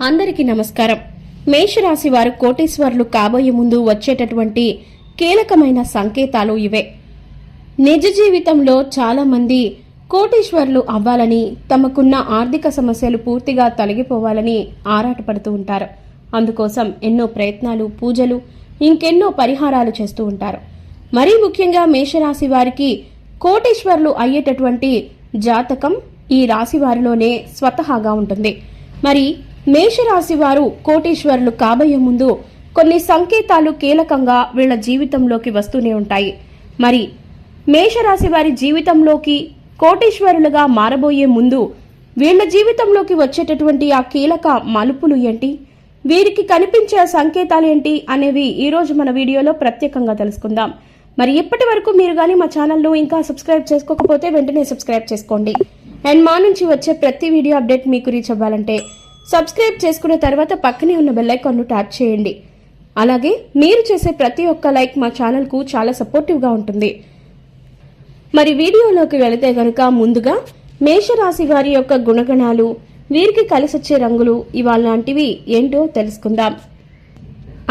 అందరికీ నమస్కారం. మేషరాశి వారు కోటీశ్వరులు కాబోయే ముందు వచ్చేటటువంటి కీలకమైన సంకేతాలు ఇవే. నిజ జీవితంలో చాలా మంది అవ్వాలని తమకున్న ఆర్థిక సమస్యలు పూర్తిగా తొలగిపోవాలని ఆరాటపడుతూ ఉంటారు. అందుకోసం ఎన్నో ప్రయత్నాలు పూజలు ఇంకెన్నో పరిహారాలు చేస్తూ ఉంటారు. మరీ ముఖ్యంగా మేషరాశి వారికి కోటేశ్వర్లు అయ్యేటటువంటి జాతకం ఈ రాశి వారిలోనే స్వతహాగా ఉంటుంది. మరి మేషరాశి వారు కోటీశ్వరులు కాబోయే ముందు కొన్ని సంకేతాలు కీలకంగా వీళ్ళ జీవితంలోకి వస్తూనే ఉంటాయి. మరి మేషరాశి వారి జీవితంలోకి కోటీశ్వరులుగా మారబోయే ముందు వీళ్ళ జీవితంలోకి వచ్చేటటువంటి ఆ కీలక మలుపులు ఏంటి? వీరికి కనిపించే సంకేతాలు ఏంటి? అనేవి ఈరోజు మన వీడియోలో ప్రత్యేకంగా తెలుసుకుందాం. మరి ఇప్పటి వరకు మీరు కానీ మా ఛానల్ను ఇంకా సబ్స్క్రైబ్ చేసుకోకపోతే వెంటనే సబ్స్క్రైబ్ చేసుకోండి. అండ్ మా నుంచి వచ్చే ప్రతి వీడియో అప్డేట్ మీకు రీచ్ అవ్వాలంటే సబ్స్క్రైబ్ చేసుకున్న తర్వాత పక్కనే ఉన్న బెల్లైకాన్ను ట్యాప్ చేయండి. అలాగే మీరు చేసే ప్రతి ఒక్క లైక్ మా ఛానల్కు చాలా సపోర్టివ్గా ఉంటుంది. మరి వీడియోలోకి వెళితే గనుక ముందుగా మేషరాశి వారి యొక్క గుణగణాలు వీరికి కలిసొచ్చే రంగులు ఇవాళంటివి ఏంటో తెలుసుకుందాం.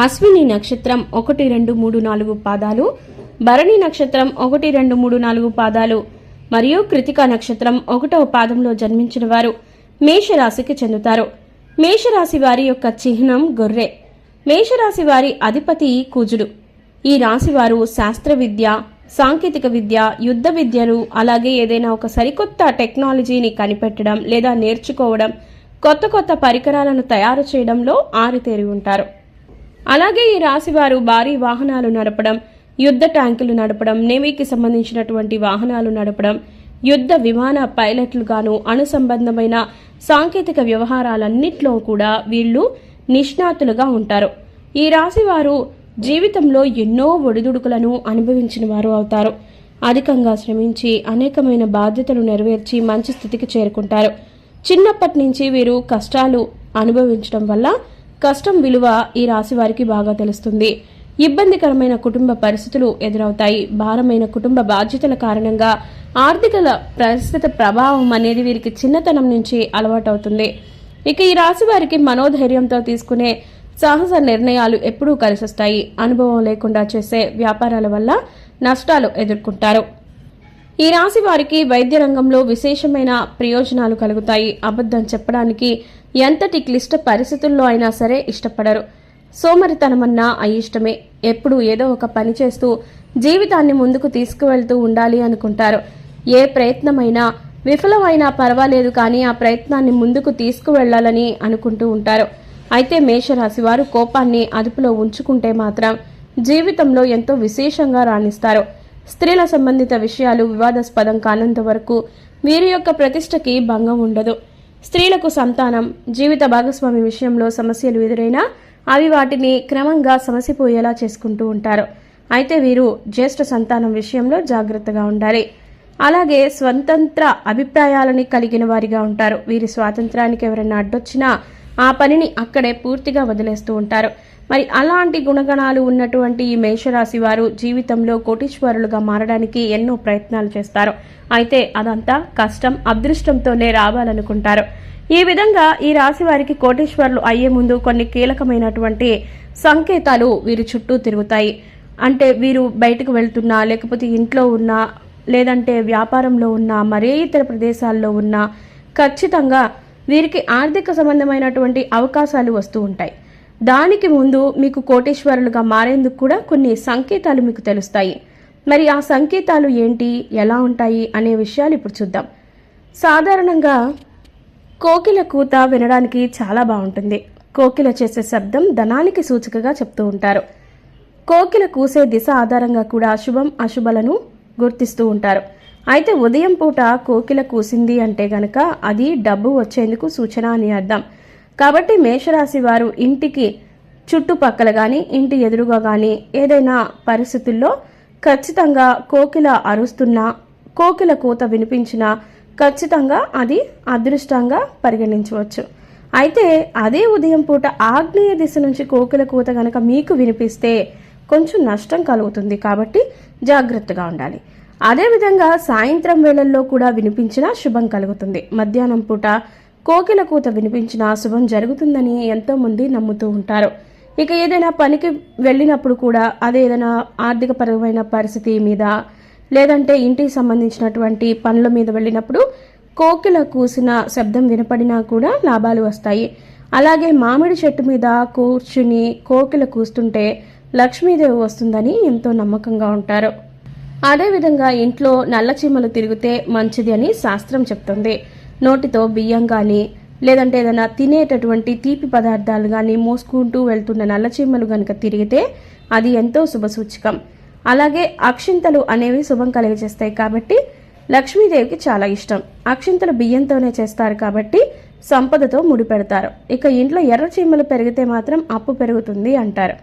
అశ్విని నక్షత్రం ఒకటి రెండు మూడు నాలుగు పాదాలు భరణి నక్షత్రం ఒకటి రెండు మూడు నాలుగు పాదాలు మరియు కృతికా నక్షత్రం ఒకటవ పాదంలో జన్మించిన వారు మేషరాశికి చెందుతారు. మేషరాశి వారి యొక్క చిహ్నం గొర్రె. మేషరాశి వారి అధిపతి కుజుడు. ఈ రాశి వారు శాస్త్ర విద్య సాంకేతిక విద్య యుద్ధ విద్యను అలాగే ఏదైనా ఒక సరికొత్త టెక్నాలజీని కనిపెట్టడం లేదా నేర్చుకోవడం కొత్త కొత్త పరికరాలను తయారు చేయడంలో ఆరితేరి ఉంటారు. అలాగే ఈ రాశివారు భారీ వాహనాలు నడపడం యుద్ధ ట్యాంకులు నడపడం నేవీకి సంబంధించినటువంటి వాహనాలు నడపడం యుద్ధ విమాన పైలట్లుగాను అనుసంబంధమైన సాంకేతిక వ్యవహారాలన్నింటిలో కూడా వీళ్ళు నిష్ణాతులుగా ఉంటారు. ఈ రాశివారు జీవితంలో ఎన్నో ఒడిదుడుకులను అనుభవించిన వారు అవుతారు. అధికంగా శ్రమించి అనేకమైన బాధ్యతలు నెరవేర్చి మంచి స్థితికి చేరుకుంటారు. చిన్నప్పటి నుంచి వీరు కష్టాలు అనుభవించడం వల్ల కష్టం విలువ ఈ రాశి వారికి బాగా తెలుస్తుంది. ఇబ్బందికరమైన కుటుంబ పరిస్థితులు ఎదురవుతాయి. భారమైన కుటుంబ బాధ్యతల కారణంగా ఆర్థిక పరిస్థితి ప్రభావం అనేది వీరికి చిన్నతనం నుంచి అలవాటవుతుంది. ఇక ఈ రాశి వారికి మనోధైర్యంతో తీసుకునే సాహస నిర్ణయాలు ఎప్పుడూ కలిసొస్తాయి. అనుభవం లేకుండా చేసే వ్యాపారాల వల్ల నష్టాలు ఎదుర్కొంటారు. ఈ రాశి వారికి వైద్య రంగంలో విశేషమైన ప్రయోజనాలు కలుగుతాయి. అబద్ధం చెప్పడానికి ఎంతటి క్లిష్ట పరిస్థితుల్లో అయినా సరే ఇష్టపడరు. సోమరితనమన్నా అయిష్టమే. ఎప్పుడు ఏదో ఒక పని చేస్తూ జీవితాన్ని ముందుకు తీసుకువెళ్తూ ఉండాలి అనుకుంటారు. ఏ ప్రయత్నమైనా విఫలమైనా పర్వాలేదు కానీ ఆ ప్రయత్నాన్ని ముందుకు తీసుకువెళ్ళాలని అనుకుంటూ ఉంటారు. అయితే మేషరాశి వారు కోపాన్ని అదుపులో ఉంచుకుంటే మాత్రం జీవితంలో ఎంతో విశేషంగా రాణిస్తారు. స్త్రీల సంబంధిత విషయాలు వివాదాస్పదం కానంత వరకు వీరి యొక్క ప్రతిష్టకి భంగం ఉండదు. స్త్రీలకు సంతానం జీవిత భాగస్వామి విషయంలో సమస్యలు ఎదురైనా అవి వాటిని క్రమంగా సమసిపోయేలా చేసుకుంటూ ఉంటారు. అయితే వీరు జ్యేష్ఠ సంతానం విషయంలో జాగ్రత్తగా ఉండాలి. అలాగే స్వతంత్ర అభిప్రాయాలని కలిగిన వారిగా ఉంటారు. వీరి స్వాతంత్రానికి ఎవరైనా అడ్డొచ్చినా ఆ పనిని అక్కడే పూర్తిగా వదిలేస్తూ ఉంటారు. మరి అలాంటి గుణగణాలు ఉన్నటువంటి ఈ మేషరాశి వారు జీవితంలో కోటీశ్వరులుగా మారడానికి ఎన్నో ప్రయత్నాలు చేస్తారు. అయితే అదంతా కష్టం అదృష్టంతోనే రావాలనుకుంటారు. ఈ విధంగా ఈ రాశి వారికి కోటేశ్వర్లు అయ్యే ముందు కొన్ని కీలకమైనటువంటి సంకేతాలు వీరి చుట్టూ తిరుగుతాయి. అంటే వీరు బయటకు వెళ్తున్నా లేకపోతే ఇంట్లో ఉన్నా లేదంటే వ్యాపారంలో ఉన్నా మరే ఇతర ప్రదేశాల్లో ఉన్నా ఖచ్చితంగా వీరికి ఆర్థిక సంబంధమైనటువంటి అవకాశాలు వస్తూ ఉంటాయి. దానికి ముందు మీకు కోటేశ్వరులుగా మారేందుకు కూడా కొన్ని సంకేతాలు మీకు తెలుస్తాయి. మరి ఆ సంకేతాలు ఏంటి ఎలా ఉంటాయి అనే విషయాలు ఇప్పుడు చూద్దాం. సాధారణంగా కోకిల కూత వినడానికి చాలా బాగుంటుంది. కోకిల చేసే శబ్దం ధనానికి సూచికగా చెప్తూ ఉంటారు. కోకిల కూసే దిశ ఆధారంగా కూడా శుభం అశుభలను గుర్తిస్తూ ఉంటారు. అయితే ఉదయం పూట కోకిల కూసింది అంటే గనక అది డబ్బు వచ్చేందుకు సూచన అని అర్థం. కాబట్టి మేషరాశి వారు ఇంటికి చుట్టుపక్కల కానీ ఇంటి ఎదురుగా కానీ ఏదైనా పరిస్థితుల్లో ఖచ్చితంగా కోకిల అరుస్తున్నా కోకిల కూత వినిపించినా ఖచ్చితంగా అది అదృష్టంగా పరిగణించవచ్చు. అయితే అదే ఉదయం పూట ఆగ్నేయ దిశ నుంచి కోకిల కూత గనక మీకు వినిపిస్తే కొంచెం నష్టం కలుగుతుంది కాబట్టి జాగ్రత్తగా ఉండాలి. అదేవిధంగా సాయంత్రం వేళల్లో కూడా వినిపించినా శుభం కలుగుతుంది. మధ్యాహ్నం పూట కోకిల కూత వినిపించిన శుభం జరుగుతుందని ఎంతోమంది నమ్ముతూ ఉంటారు. ఇక ఏదైనా పనికి వెళ్ళినప్పుడు కూడా అదే ఏదైనా ఆర్థికపరమైన పరిస్థితి మీద లేదంటే ఇంటికి సంబంధించినటువంటి పనుల మీద వెళ్ళినప్పుడు కోకిల కూసిన శబ్దం వినపడినా కూడా లాభాలు వస్తాయి. అలాగే మామిడి చెట్టు మీద కూర్చుని కోకిల కూస్తుంటే లక్ష్మీదేవి వస్తుందని ఎంతో నమ్మకంగా ఉంటారు. అదేవిధంగా ఇంట్లో నల్లచీమలు తిరిగితే మంచిది అని శాస్త్రం చెప్తుంది. నోటితో బియ్యం కానీ లేదంటే ఏదైనా తినేటటువంటి తీపి పదార్థాలు కానీ మోసుకుంటూ వెళ్తున్న నల్లచీమలు కనుక తిరిగితే అది ఎంతో శుభసూచకం అలాగే అక్షింతలు అనేవి శుభం కలిగజేస్తాయి కాబట్టి లక్ష్మీదేవికి చాలా ఇష్టం. అక్షింతలు బియ్యంతోనే చేస్తారు కాబట్టి సంపదతో ముడిపెడతారు. ఇక ఇంట్లో ఎర్ర చీమలు పెరిగితే మాత్రం అప్పు పెరుగుతుంది అంటారు.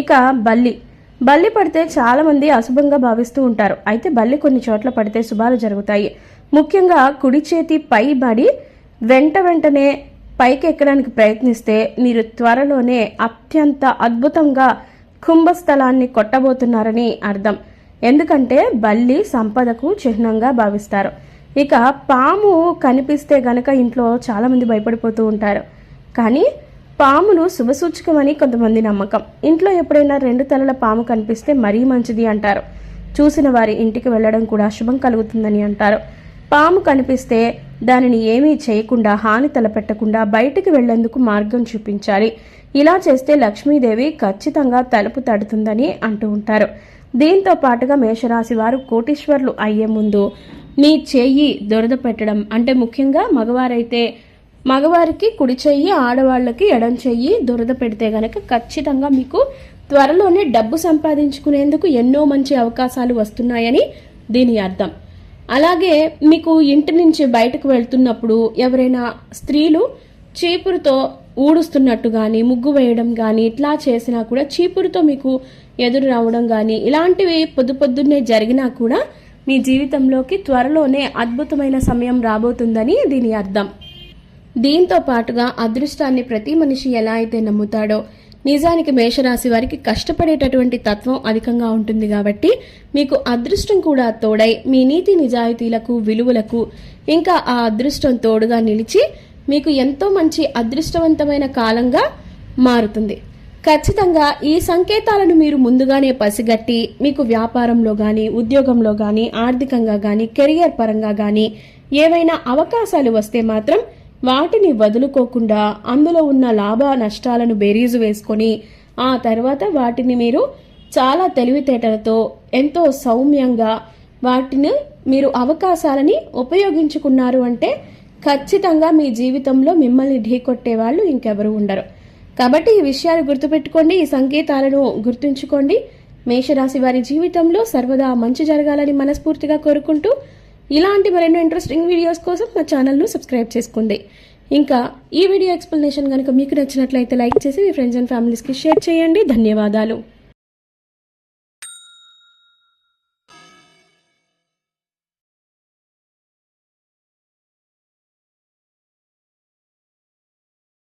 ఇక బల్లి. బల్లి పడితే చాలామంది అశుభంగా భావిస్తూ ఉంటారు. అయితే బల్లి కొన్ని చోట్ల పడితే శుభాలు జరుగుతాయి. ముఖ్యంగా కుడి చేతి పై బడి వెంట వెంటనే పైకి ఎక్కడానికి ప్రయత్నిస్తే మీరు త్వరలోనే అత్యంత అద్భుతంగా కుంభస్థలాన్ని కొట్టబోతున్నారని అర్థం. ఎందుకంటే బల్లి సంపదకు చిహ్నంగా భావిస్తారు. ఇక పాము కనిపిస్తే గనక ఇంట్లో చాలామంది భయపడిపోతూ ఉంటారు. కానీ పాములు శుభసూచకమని కొంతమంది నమ్మకం. ఇంట్లో ఎప్పుడైనా రెండు తలల పాము కనిపిస్తే మరీ మంచిది అంటారు. చూసిన వారి ఇంటికి వెళ్ళడం కూడా శుభం కలుగుతుందని అంటారు. పాము కనిపిస్తే దానిని ఏమీ చేయకుండా హాని తలపెట్టకుండా బయటికి వెళ్ళేందుకు మార్గం చూపించాలి. ఇలా చేస్తే లక్ష్మీదేవి ఖచ్చితంగా తలుపు తడుతుందని అంటూ ఉంటారు. దీంతో పాటుగా మేషరాశి వారు కోటీశ్వర్లు అయ్యే ముందు నీ చెయ్యి దురద పెట్టడం అంటే ముఖ్యంగా మగవారైతే మగవారికి కుడి చెయ్యి ఆడవాళ్ళకి ఎడం చెయ్యి దురద పెడితే గనక ఖచ్చితంగా మీకు త్వరలోనే డబ్బు సంపాదించుకునేందుకు ఎన్నో మంచి అవకాశాలు వస్తున్నాయని దీని అర్థం. అలాగే మీకు ఇంటి నుంచి బయటకు వెళ్తున్నప్పుడు ఎవరైనా స్త్రీలు చీపురుతో ఊడుస్తున్నట్టు కానీ ముగ్గు వేయడం కానీ ఇట్లా చేసినా కూడా చీపురుతో మీకు ఎదురు రావడం కానీ ఇలాంటివి పొద్దు పొద్దున్నే జరిగినా కూడా మీ జీవితంలోకి త్వరలోనే అద్భుతమైన సమయం రాబోతుందని దీని అర్థం. దీంతో పాటుగా అదృష్టాన్ని ప్రతి మనిషి ఎలా అయితే నమ్ముతాడో నిజానికి మేషరాశి వారికి కష్టపడేటటువంటి తత్వం అధికంగా ఉంటుంది కాబట్టి మీకు అదృష్టం కూడా తోడై మీ నీతి నిజాయితీలకు విలువలకు ఇంకా ఆ అదృష్టం తోడుగా నిలిచి మీకు ఎంతో మంచి అదృష్టవంతమైన కాలంగా మారుతుంది. ఖచ్చితంగా ఈ సంకేతాలను మీరు ముందుగానే పసిగట్టి మీకు వ్యాపారంలో కానీ ఉద్యోగంలో కానీ ఆర్థికంగా కానీ కెరియర్ పరంగా కానీ ఏవైనా అవకాశాలు వస్తే మాత్రం వాటిని వదులుకోకుండా అందులో ఉన్న లాభ నష్టాలను బేరీజు వేసుకొని ఆ తర్వాత వాటిని మీరు చాలా తెలివితేటలతో ఎంతో సౌమ్యంగా వాటిని మీరు అవకాశాలని ఉపయోగించుకున్నారు అంటే ఖచ్చితంగా మీ జీవితంలో మిమ్మల్ని ఢీకొట్టే వాళ్ళు ఇంకెవరు ఉండరు. కాబట్టి ఈ విషయాలు గుర్తుపెట్టుకోండి ఈ సంకేతాలను గుర్తుంచుకోండి. మేషరాశి వారి జీవితంలో సర్వదా మంచి జరగాలని మనస్ఫూర్తిగా కోరుకుంటూ ఇలాంటి మరెన్నో ఇంట్రెస్టింగ్ వీడియోస్ కోసం మా ఛానల్ను సబ్స్క్రైబ్ చేసుకోండి ఇంకా ఈ వీడియో ఎక్స్ప్లెనేషన్ కనుక మీకు నచ్చినట్లయితే లైక్ చేసి మీ ఫ్రెండ్స్ అండ్ ఫ్యామిలీస్కి షేర్ చేయండి. ధన్యవాదాలు.